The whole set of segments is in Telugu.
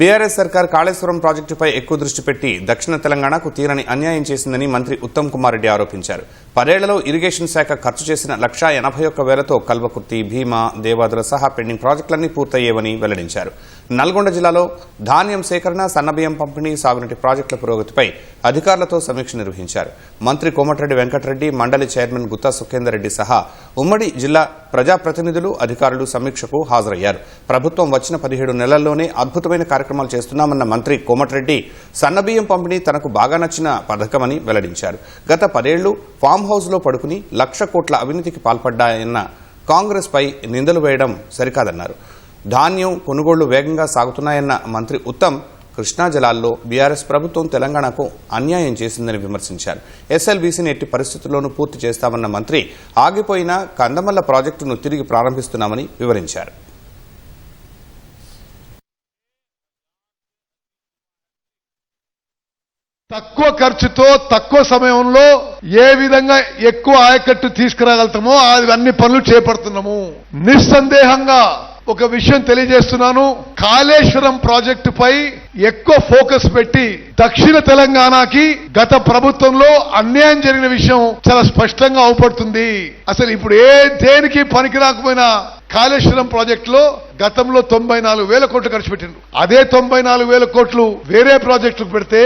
బీఆర్ఎస్ సర్కార్ కాళేశ్వరం ప్రాజెక్టుపై ఎక్కువ దృష్టి పెట్టి దక్షిణ తెలంగాణకు తీరని అన్యాయం చేసిందని మంత్రి ఉత్తమ్ కుమార్ రెడ్డి ఆరోపించారు. పదేళ్ళలో ఇరిగేషన్ శాఖ ఖర్చు చేసిన లక్షా ఎనభై ఒక్క వేలతో కల్వకుర్తి భీమా దేవాదుల సహా పెండింగ్ ప్రాజెక్టులన్నీ పూర్తయ్యేవని వెల్లడించారు. నల్గొండ జిల్లాలో ధాన్యం సేకరణ సన్నబియ్యం పంపిణీ సాగునీటి ప్రాజెక్టుల పురోగతిపై అధికారులతో సమీక్ష నిర్వహించారు. మంత్రి కోమటిరెడ్డి వెంకటరెడ్డి మండలి చైర్మన్ గుత్తా సుఖేందర్రెడ్డి సహా ఉమ్మడి జిల్లా ప్రజాప్రతినిధులు అధికారులు సమీక్షకు హాజరయ్యారు. ప్రభుత్వం వచ్చిన పదిహేడు నెలల్లోనే అద్భుతమైన కార్యక్రమాలు చేస్తున్నామన్న మంత్రి కోమటిరెడ్డి సన్నబియ్యం పంపిణీ తనకు బాగా నచ్చిన పథకమని వెల్లడించారు. గత పదేళ్ళు ఫామ్ హౌస్లో పడుకుని లక్ష కోట్ల అవినీతికి పాల్పడ్డాయన్న కాంగ్రెస్పై నిందలు వేయడం సరికాదన్నారు. ధాన్యం కొనుగోళ్ళు వేగంగా సాగుతున్నాయన్న మంత్రి ఉత్తమ్ కృష్ణా జలాల్లో బీఆర్ఎస్ ప్రభుత్వం తెలంగాణకు అన్యాయం చేసిందని విమర్శించారు. ఎస్ఎల్బీసీని ఎట్టి పరిస్థితుల్లోనూ పూర్తి చేస్తామన్న మంత్రి ఆగిపోయిన కందమల్ల ప్రాజెక్టును తిరిగి ప్రారంభిస్తున్నామని వివరించారు. తక్కువ ఖర్చుతో తక్కువ సమయంలో ఏ విధంగా ఎక్కువ ఆయకట్టు తీసుకురాగలుగుతామో అన్ని పనులు చేపడుతున్నాము. నిస్సందేహంగా ఒక విషయం తెలియజేస్తున్నాను. కాళేశ్వరం ప్రాజెక్టు పై ఎక్కువ ఫోకస్ పెట్టి దక్షిణ తెలంగాణకి గత ప్రభుత్వంలో అన్యాయం జరిగిన విషయం చాలా స్పష్టంగా అవుపడుతుంది. అసలు ఇప్పుడు ఏ దేనికి పనికి రాకపోయినా కాళేశ్వరం ప్రాజెక్టులో గతంలో తొంభై నాలుగు వేల కోట్లు ఖర్చు పెట్టిండ్రు. అదే తొంభై నాలుగు వేల కోట్లు వేరే ప్రాజెక్టులకు పెడితే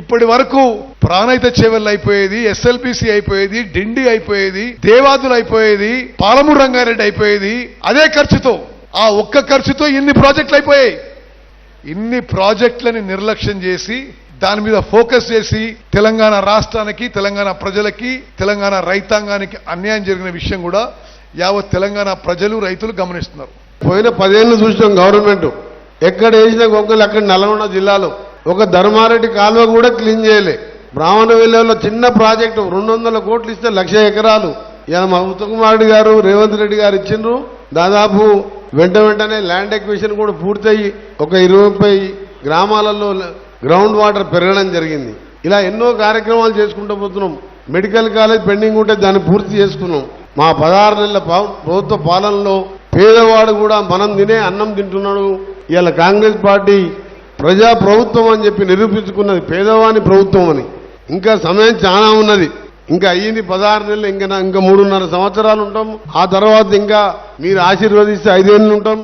ఇప్పటి వరకు ప్రాణహిత చేవెళ్ళు అయిపోయేది ఎస్ఎల్పిసి అయిపోయేది డిండి అయిపోయేది దేవాదులు అయిపోయేది పాలమూరు రంగారెడ్డి అయిపోయేది. అదే ఖర్చుతో ఆ ఒక్క ఖర్చుతో ఇన్ని ప్రాజెక్టులు అయిపోయాయి. ఇన్ని ప్రాజెక్టులని నిర్లక్ష్యం చేసి దాని మీద ఫోకస్ చేసి తెలంగాణ రాష్ట్రానికి తెలంగాణ ప్రజలకి తెలంగాణ రైతాంగానికి అన్యాయం జరిగిన విషయం కూడా యావత్ తెలంగాణ ప్రజలు రైతులు గమనిస్తున్నారు. పోయిన పదేళ్ళు చూసినాం గవర్నమెంట్ ఎక్కడ వేసిన గొంగలు అక్కడ నల్గొండ జిల్లాలో. ఒక ధర్మారెడ్డి కాలువ కూడా క్లీన్ చేయలే. బ్రాహ్మణ విలేలో చిన్న ప్రాజెక్టు రెండు వందల కోట్లు ఇస్తే లక్ష ఎకరాలు. ఇలా మా ఉత్తమ్ గారు రేవంత్ రెడ్డి గారు ఇచ్చిండ్రు. దాదాపు వెంట వెంటనే ల్యాండ్ ఎక్విషన్ కూడా పూర్తయి ఒక ఇరవై ముప్పై గ్రామాలలో గ్రౌండ్ వాటర్ పెరగడం జరిగింది. ఇలా ఎన్నో కార్యక్రమాలు చేసుకుంటూ పోతున్నాం. మెడికల్ కాలేజ్ పెండింగ్ ఉంటే దాన్ని పూర్తి చేసుకున్నాం. మా పదహారు నెలల ప్రభుత్వ పాలనలో పేదవాడు కూడా మనం తినే అన్నం తింటున్నాడు. ఇవాళ కాంగ్రెస్ పార్టీ ప్రజా ప్రభుత్వం అని చెప్పి నిరూపించుకున్నది పేదవాని ప్రభుత్వం అని. ఇంకా సమయం చాలా ఉన్నది. ఇంకా అయ్యింది పదహారు నెలలు ఇంకా ఇంకా మూడున్నర సంవత్సరాలు ఉంటాం. ఆ తర్వాత ఇంకా మీరు ఆశీర్వదిస్తే ఐదేళ్ళు ఉంటాం.